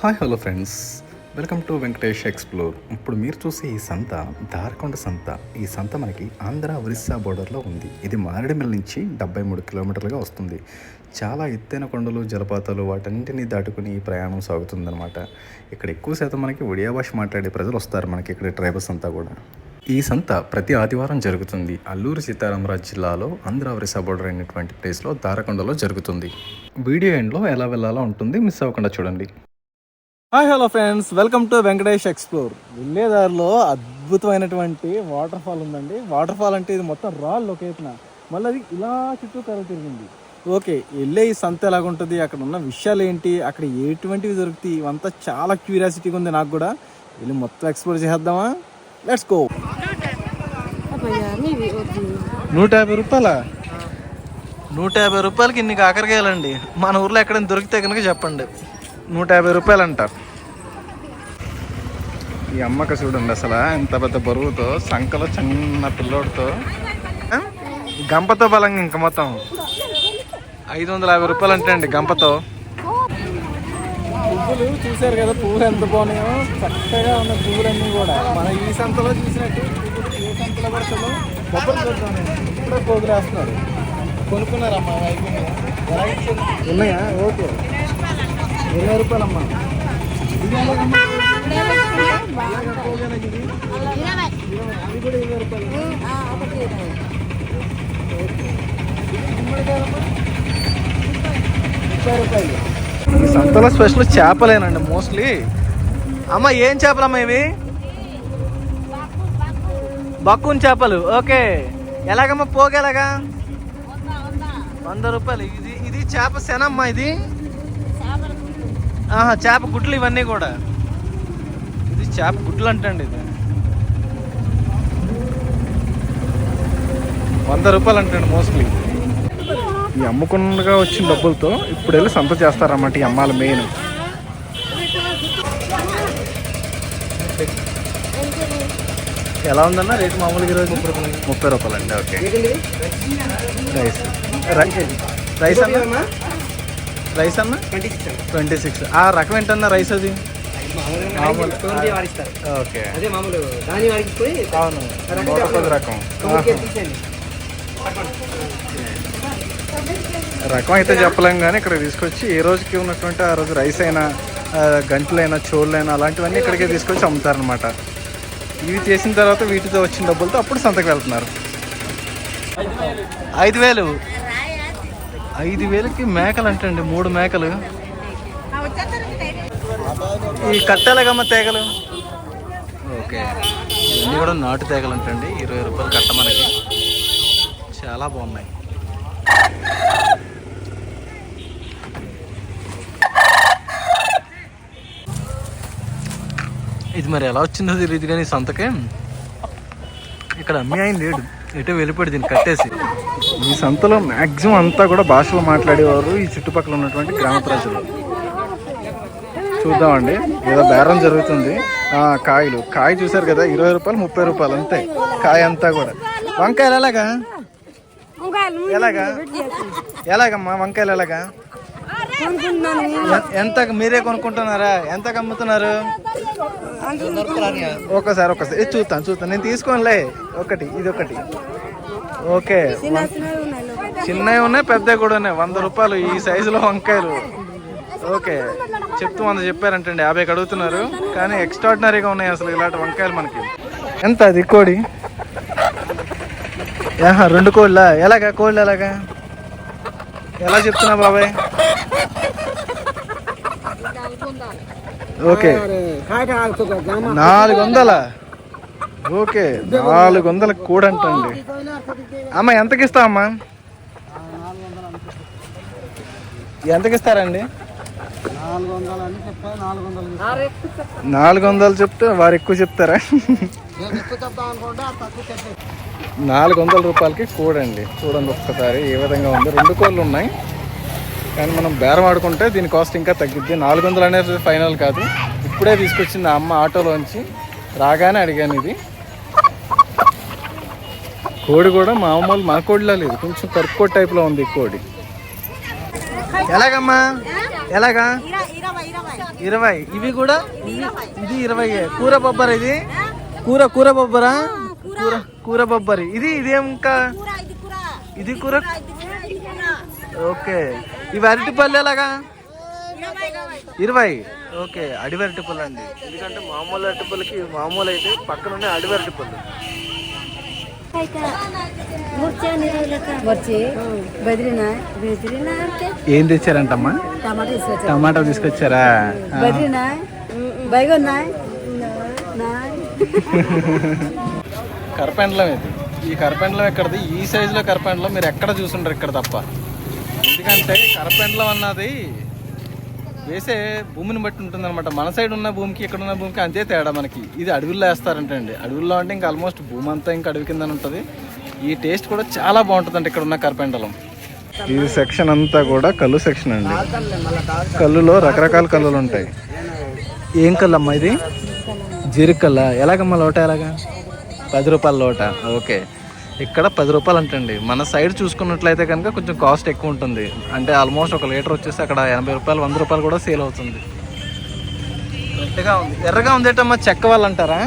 Hi hello friends. Welcome to Venkatesh explore. ఇప్పుడు మీరు చూసే ఈ సంత దారకొండ సంత ఈ సంత మనకి ఆంధ్ర ఒరిస్సా బోర్డర్లో ఉంది. ఇది మారేడుమిల్ నుంచి డెబ్బై మూడు కిలోమీటర్లుగా వస్తుంది. చాలా ఎత్తైన కొండలు జలపాతాలు వాటన్నింటినీ దాటుకుని ఈ ప్రయాణం సాగుతుందన్నమాట. ఇక్కడ ఎక్కువ శాతం మనకి ఒడియా భాష మాట్లాడే ప్రజలు వస్తారు మనకి ఇక్కడ ట్రైబల్స్ అంతా కూడా. ఈ సంత ప్రతి ఆదివారం జరుగుతుంది. అల్లూరు సీతారామరాజు జిల్లాలో ఆంధ్ర ఒరిస్సా బోర్డర్ అయినటువంటి ప్లేస్లో దారకొండలో జరుగుతుంది. వీడియో ఎండ్లో ఎలా వెళ్ళాలో ఉంటుంది మిస్ అవ్వకుండా చూడండి. Hi hello friends. Welcome to Venkatesh explore. వెళ్ళేదారిలో అద్భుతమైనటువంటి వాటర్ ఫాల్ ఉందండి. వాటర్ ఫాల్ అంటే ఇది మొత్తం రాళ్ళు ఒక ఎత్తున మళ్ళీ అది ఇలా చుట్టూ కర్ర తిరిగింది. ఓకే వెళ్ళే ఈ సంత ఎలాగుంటుంది? అక్కడ ఉన్న విషయాలు ఏంటి? అక్కడ ఎటువంటివి దొరుకుతాయి ఇవంతా చాలా క్యూరియాసిటీగా ఉంది నాకు కూడా. వెళ్ళి మొత్తం ఎక్స్ప్లోర్ చేద్దామా లెట్స్ గో నూట యాభై రూపాయల? నూట యాభై రూపాయలకి ఇన్ని కాకరకాయలండి. మన ఊర్లో ఎక్కడైనా దొరికితే కనుక చెప్పండి. నూట యాభై రూపాయలు అంట ఈ అమ్మక చూడండి అసలు ఇంత పెద్ద బరువుతో సంకలో చిన్న పిల్లోడితో? గంపతో బలంగా ఇంకా మొత్తం. ఐదు వందల యాభై రూపాయలు అంటే అండి గంపతో. పువ్వులు చూశారు కదా పువ్వులు ఎంత బాగున్నాయో. చక్కగా ఉన్న పువ్వులన్నీ కూడా. మన ఈ సంతలో చూసినట్టు ఏ సంతలో పడుతుందో కొబ్బరి చూద్దాం ఇప్పుడే కొనుక్కున్నారమ్మా? ఉన్నాయా? ఓకే. ఇరవై రూపాయలమ్మా. కూడా ఇరవై రూపాయలు ముప్పై రూపాయలు సంతలో స్పెషల్ చేపలేనండి మోస్ట్లీ అమ్మ ఏం చేపలమ్మా ఇవి? బక్కున్ చేపలు ఓకే. ఎలాగమ్మా పోగేలాగా? వంద రూపాయలు. ఇది ఇది చేప శనమ్మా ఇది? ఆహా చేప గుడ్లు ఇవన్నీ కూడా. ఇది చేప గుడ్లు అంటండి ఇది. వంద రూపాయలు అంటండి మోస్ట్లీ. ఈ అమ్ముకుండా వచ్చిన డబ్బులతో ఇప్పుడు వెళ్ళి సంత చేస్తారన్నమాట ఈ అమ్మాల మెయిన్. ఎలా ఉందన్న రేటు మామూలుగా ఈరోజు? ముప్పై రూపాయలు ముప్పై రూపాయలు అండి ఓకే రైస్. రైస్ అన్న? రైస్ అన్న? ట్వంటీ సిక్స్ ఆ రకం ఏంటన్నా రైస్ అది? ఓకే. అదే మామూలు దాని అవును. రకం. రకం అయితే చెప్పలేం కానీ ఇక్కడ తీసుకొచ్చి ఏ రోజుకి ఉన్నటువంటి ఆ రోజు రైస్ అయినా గంటలైనా చోళ్ళైనా అలాంటివన్నీ ఇక్కడికే తీసుకొచ్చి అమ్ముతారనమాట ఇవి చేసిన తర్వాత వీటితో వచ్చిన డబ్బులతో అప్పుడు సంతకు వెళ్తున్నారు. ఐదు వేలు. ఐదు వేలకి మేకలు అంటండి మూడు మేకలు. ఈ కట్టెలగమ్మ తేగలు. ఓకే. ఇవన్నీ కూడా నాటు తేగలు అంటండి ఇరవై రూపాయలు కట్ట మనకి. చాలా బాగున్నాయి. ఇది మరి ఎలా వచ్చిందో తెలియదు కానీ ఈ సంతకే. ఇక్కడ అమ్మాయి లేడు. ఎటో వెళ్ళిపోయాడు దీన్ని కట్టేసి. ఈ సంతలో మ్యాక్సిమం అంతా కూడా భాషలు మాట్లాడేవారు ఈ చుట్టుపక్కల ఉన్నటువంటి గ్రామ ప్రజలు. చూద్దామండి ఏదో బేరం జరుగుతుంది. కాయలు. కాయ చూసారు కదా ఇరవై రూపాయలు ముప్పై రూపాయలు అంతే. కాయ అంతా కూడా. వంకాయలు ఎలాగా? ఎలాగా? ఎలాగమ్మా వంకాయలు ఎలాగా? ఎంత మీరే కొనుక్కుంటున్నారా? ఎంత అమ్ముతున్నారు? ఒకసారి ఒకసారి. చూస్తాను చూస్తాను నేను తీసుకోనిలే. ఒకటి ఇది ఒకటి ఓకే. చిన్నవి ఉన్నాయి పెద్దవి కూడా ఉన్నాయి. వంద రూపాయలు ఈ సైజులో వంకాయలు. ఓకే. చెప్తూ వంద చెప్పారంటండి. యాభైకి అడుగుతున్నారు. కానీ ఎక్స్ట్రాడినరీగా ఉన్నాయి అసలు ఇలాంటి వంకాయలు మనకి. ఎంత అది కోడి? యాహా రెండు కోళ్ళ? ఎలాగా? కోళ్ళు ఎలాగా? ఎలా చెప్తున్నా బాబాయ్? ఓకే. నాలుగు వందలా? ఓకే నాలుగు వందల కూడంటండి. అమ్మ ఎంతకి ఇస్తా అమ్మా ఎంతకి ఇస్తారండి నాలుగు వందలు చెప్తే వారు ఎక్కువ చెప్తారా? నాలుగు వందల రూపాయలకి కూడండి. చూడండి ఒక్కసారి ఏ విధంగా ఉంది. రెండు కోళ్ళు ఉన్నాయి. కానీ మనం బేరం ఆడుకుంటే దీని కాస్ట్ ఇంకా తగ్గిద్ది. నాలుగు వందలు అనేది ఫైనల్ కాదు. ఇప్పుడే తీసుకొచ్చింది ఆ అమ్మ ఆటోలోంచి. రాగానే అడిగాను ఇది. కోడి కూడా మామూలు మన కోడిలా లేదు. కొంచెం కరుక్కో టైప్లో ఉంది ఈ కోడి. ఎలాగమ్మా? ఎలాగా? ఇరవై ఇవి కూడా? ఇది ఇరవై కూర బొబ్బర ఇది? కూర కూర బొబ్బరా? కూర. కూర బొబ్బరి. ఇది ఇదేం ఇది కూర. ఓకే. ఇవి అరటిపళ్ళు ఎలాగా? ఇరవై. ఓకే. అడవి అరటిపళ్ళు అండి. ఎందుకంటే మామూలు అరటిపళ్ళకి ఇవి మామూలు అయితే పక్కన అడవి అరటిపళ్ళు వచ్చి బద్రీనా? బద్రీనా అంటే ఏం తెచ్చారంటమ్మా? టమాటా తీసుకొచ్చా టమాటా తీసుకొచ్చారా? బద్రీనా? కరపెండలం ఇది. ఈ కరపెండలం ఎక్కడది? ఈ సైజులో కరపెండలం మీరు ఎక్కడ చూసుంటారు ఇక్కడ తప్ప? ఎందుకంటే కరపెండలం అన్నది వేసే భూమిని బట్టి ఉంటుంది అనమాట మన సైడ్ ఉన్న భూమికి ఇక్కడ ఉన్న భూమికి అంతే తేడా మనకి. ఇది అడవుల్లో వేస్తారంటే అండి. అడవుల్లో అంటే ఇంకా ఆల్మోస్ట్ భూమి అంతా ఇంకా అడవి కింద ఉంటుంది. ఈ టేస్ట్ కూడా చాలా బాగుంటుంది అంటే ఇక్కడ ఉన్న కర్పెండలం. ఈ సెక్షన్ అంతా కూడా కళ్ళు సెక్షన్ అండి. కళ్ళులో రకరకాల కళ్ళులు ఉంటాయి. ఏం కళ్ళు అమ్మా ఇది? జీరికల్లా ఎలాగమ్మా లోట ఎలాగా? పది రూపాయల లోట. ఓకే. ఇక్కడ పది రూపాయలు అంటండి మన సైడ్ చూసుకున్నట్లయితే కనుక కొంచెం కాస్ట్ ఎక్కువ ఉంటుంది. అంటే ఆల్మోస్ట్ ఒక లీటర్ వచ్చేసి అక్కడ ఎనభై రూపాయలు వంద రూపాయలు కూడా సేల్ అవుతుంది. ఉంది. ఎర్రగా ఉంది చెక్క వాళ్ళు అంటారా?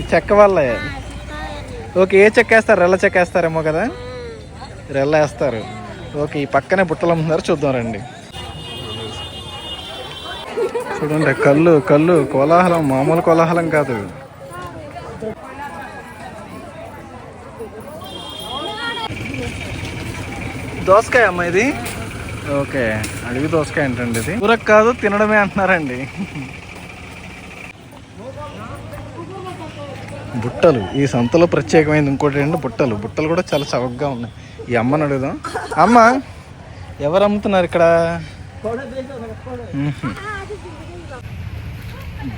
ఈ చెక్క వాళ్ళే. ఓకే ఏ చెక్క వేస్తారు? రెల్ల చెక్క వేస్తారేమో కదా? రెల్ల వేస్తారు. ఓకే ఈ పక్కనే బుట్టలు అమ్ముతున్నారు. చూద్దాం రండి. చూడండి కళ్ళు కళ్ళు కోలాహలం మామూలు కోలాహలం కాదు. దోసకాయ అమ్మ ఇది. ఓకే అడిగి దోసకాయ ఏంటండి ఇది? కూరకు కాదు తినడమే అంటున్నారండి. బుట్టలు ఈ సంతలో ప్రత్యేకమైనది ఇంకోటి ఏంటంటే బుట్టలు. బుట్టలు కూడా చాలా చవకగా ఉన్నాయి. ఈ అమ్మని అడుగుదాం. అమ్మ ఎవరు అమ్ముతున్నారు ఇక్కడ.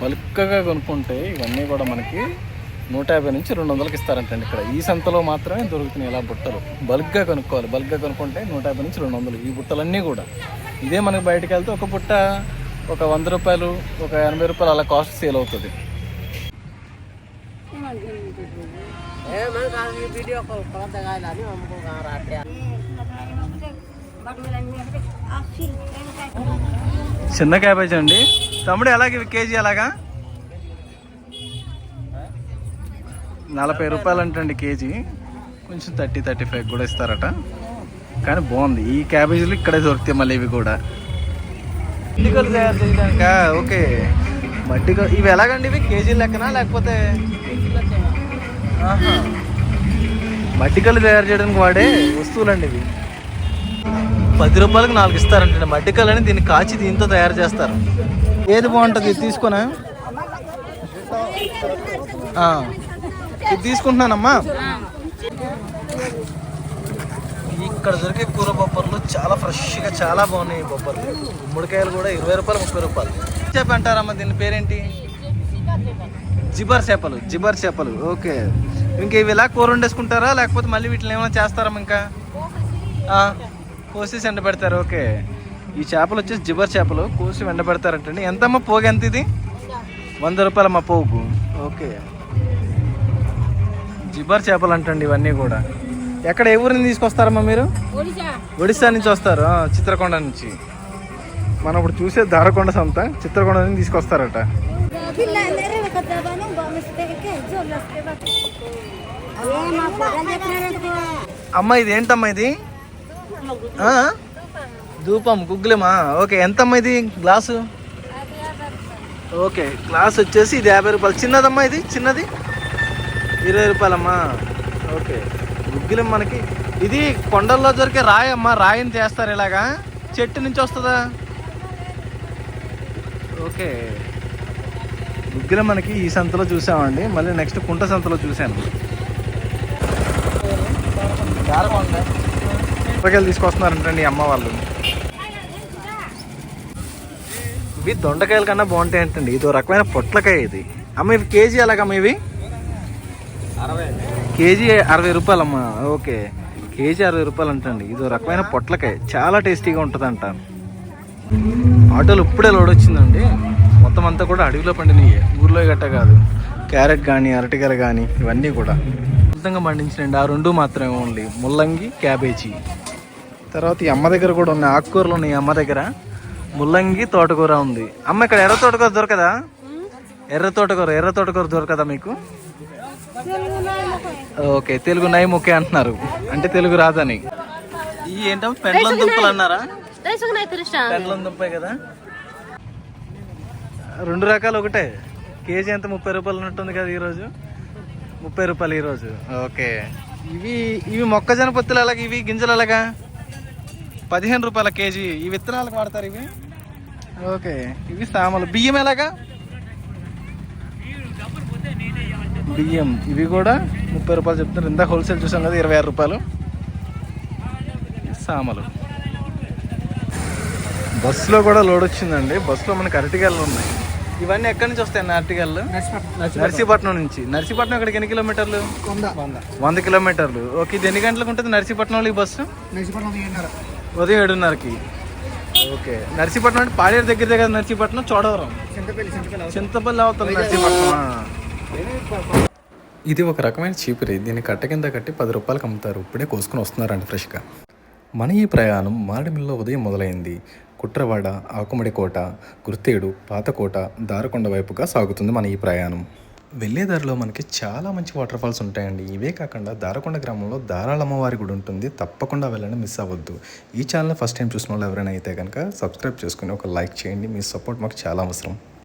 బల్క్గా కొనుక్కుంటే ఇవన్నీ కూడా మనకి నూట యాభై నుంచి రెండు వందలకి ఇస్తారంటండి ఇక్కడ. ఈ సంతలో మాత్రమే దొరుకుతున్నాయి ఇలా బుట్టలు. బల్క్గా కొనుక్కోవాలి. బల్క్గా కొనుక్కుంటే నూట యాభై నుంచి రెండు వందలు ఈ బుట్టలన్నీ కూడా. ఇదే మనకి బయటకు వెళ్తే ఒక బుట్ట ఒక వంద రూపాయలు ఒక ఎనభై రూపాయలు అలా కాస్ట్ సేల్ అవుతుంది. చిన్న క్యాబేజ్ అండి. తమ్ముడు ఎలాగ? కేజీ ఎలాగా? నలభై రూపాయలు అంటండి కేజీ. కొంచెం థర్టీ థర్టీ ఫైవ్ కూడా ఇస్తారట. కానీ బాగుంది. ఈ క్యాబేజీలు ఇక్కడే దొరుకుతాయి మళ్ళీ ఇవి కూడా. మట్టికలు తయారు చేయడానిక. ఓకే. మట్టికలు ఇవి ఎలాగండి ఇవి? కేజీ లెక్కనా లేకపోతే ఆహా. మట్టికలు తయారు చేయడానికి వాడే వస్తువులండి ఇవి. పది రూపాయలకు నాలుగు ఇస్తారంటే మట్టికలు అని దీన్ని కాచి దీంతో తయారు చేస్తారు. ఏది బాగుంటుంది? తీసుకున్నా. ఇది తీసుకుంటున్నానమ్మా. ఇక్కడ దొరికే కూర బొబ్బర్లు చాలా ఫ్రెష్గా చాలా బాగున్నాయి బొబ్బర్లు. గుమ్మడికాయలు కూడా ఇరవై రూపాయలు ముప్పై రూపాయలు. చేప అంటారమ్మా దీని పేరేంటి? జిబర్ చేపలు జిబర్ చేపలు. ఓకే. ఇంకా ఇవి ఇలా కూర వండేసుకుంటారా? లేకపోతే మళ్ళీ వీటిని ఏమైనా చేస్తారమ్మా ఇంకా? కోసేసి ఎండబెడతారు ఓకే. ఈ చేపలు వచ్చేసి జిబర్ చేపలు. కోసి ఎండబెడతారంటండి ఎంతమ్మా పోగు ఎంత ఇది? వంద రూపాయలమ్మా పోగు. ఓకే. జిబర్ చేపలు అంటండి ఇవన్నీ కూడా. ఎక్కడ ఏ ఊరిని తీసుకొస్తారమ్మా మీరు? ఒడిశా. నుంచి వస్తారు. చిత్రకొండ నుంచి. మనం ఇప్పుడు చూసే దారకొండ సంత చిత్రకొండ నుంచి తీసుకొస్తారట. అమ్మ ఇది ఏంటమ్మా ఇది? ఆ? ధూపం గుగ్గులేమా ఓకే ఎంతమ్మా ఇది గ్లాసు? ఓకే గ్లాస్ వచ్చేసి ఇది యాభై రూపాయలు. చిన్నదమ్మా ఇది? చిన్నది? ఇరవై రూపాయలమ్మా. ఓకే. గుగ్గిలం మనకి. ఇది కొండల్లో దొరికే రాయి అమ్మా రాయిని చేస్తారు ఇలాగా. చెట్టు నుంచి వస్తుందా? ఓకే. గుగ్గిలం మనకి ఈ సంతలో చూసామండి. మళ్ళీ నెక్స్ట్ కుంట సంతలో చూశాను. కూరగాయలు తీసుకొస్తున్నారంటండి అమ్మ వాళ్ళు. ఇవి దొండకాయల కన్నా బాగుంటాయి అంటండి ఇది రకమైన పొట్లకాయ ఇది. అమ్మ ఇవి కేజీ ఎలాగమ్మ ఇవి? కేజీ అరవై రూపాయలమ్మా. ఓకే. కేజీ అరవై రూపాయలు అంటండి ఇది రకమైన పొట్లకాయ. చాలా టేస్టీగా ఉంటుందంట. ఆటోలు ఇప్పుడే లోడ్ వచ్చిందండి. మొత్తం అంతా కూడా అడవిలో పండినవి ఊర్లో గట్ట కాదు. క్యారెట్ కానీ అరటికాయలు కానీ ఇవన్నీ కూడా. సొంతంగా పండించినండి ఆ రెండు మాత్రమే ఓన్లీ. ముల్లంగి క్యాబేజీ. తర్వాత ఈ అమ్మ దగ్గర కూడా ఉన్నాయి. ఆకుకూరలు ఉన్నాయి అమ్మ దగ్గర. ముల్లంగి తోటకూర ఉంది. అమ్మ ఇక్కడ ఎర్ర తోటకూర దొరకదా? ఎర్ర తోటకూర ఎర్ర తోటకూర దొరకదా మీకు? ఓకే తెలుగు నై ముఖ్య అంటున్నారు. అంటే తెలుగు రాదని. ఈ ఏంటో పెండ్లం దుంపలు అన్నారా పెండ్లం దుంపే కదా. రెండు రకాలు ఒకటే. కేజీ ఎంత? ముప్పై రూపాయలు ఉన్నట్టుంది కదా ఈరోజు. ముప్పై రూపాయలు ఈరోజు. ఓకే. ఇవి ఇవి మొక్కజొన్న పొత్తులు అలాగే ఇవి గింజలు అలాగా పదిహేను రూపాయల కేజీ. ఈ విత్తనాలకు వాడతారు ఇవి? ఓకే. ఇవి సామలు. బియ్యం ఎలాగా? బియ్యం. ఇవి కూడా ముప్పై రూపాయలు చెప్తున్నారు. ఇంత హోల్సేల్ చూసాం కదా ఇరవై ఆరు రూపాయలు. సామలు. బస్సులో కూడా లోడ్ వచ్చిందండి. బస్సులో మనకి అరటిగల్లు ఉన్నాయి. ఇవన్నీ ఎక్కడి నుంచి వస్తాయి అరటిగల్లు నర్సీపట్నం నుంచి. నర్సీపట్నం ఇక్కడికి ఎన్ని కిలోమీటర్లు? వంద కిలోమీటర్లు. ఓకే ఇది ఎన్ని గంటలకు ఉంటుంది నర్సీపట్నంలో ఈ బస్సు? ఉదయం ఏడున్నరకి. ఓకే. నర్సీపట్నం అంటే పాడేరు దగ్గర కదా నర్సీపట్నం చోడవరం. చింతపల్లి అవుతుంది. నర్సీపట్నం. ఇది ఒక రకమైన చీపురి. దీన్ని కట్ట కింద కట్టి పది రూపాయలకు అమ్ముతారు. ఇప్పుడే కోసుకొని వస్తున్నారండి ఫ్రెష్గా. మన ఈ ప్రయాణం మారడిమిల్లో ఉదయం మొదలైంది. కుట్రవాడ ఆకుమడి కోట గుర్తేడు పాతకోట దారకొండ వైపుగా సాగుతుంది మన ఈ ప్రయాణం. వెళ్ళే దారిలో మనకి చాలా మంచి వాటర్ ఫాల్స్ ఉంటాయండి. ఇవే కాకుండా దారకొండ గ్రామంలో దారాళమ్మవారి గుడి ఉంటుంది. తప్పకుండా వెళ్ళండి మిస్ అవ్వద్దు. ఈ ఛానల్ ఫస్ట్ టైం చూసిన వాళ్ళు ఎవరైనా అయితే కనుక సబ్స్క్రైబ్ చేసుకుని ఒక లైక్ చేయండి. మీ సపోర్ట్ మాకు చాలా అవసరం.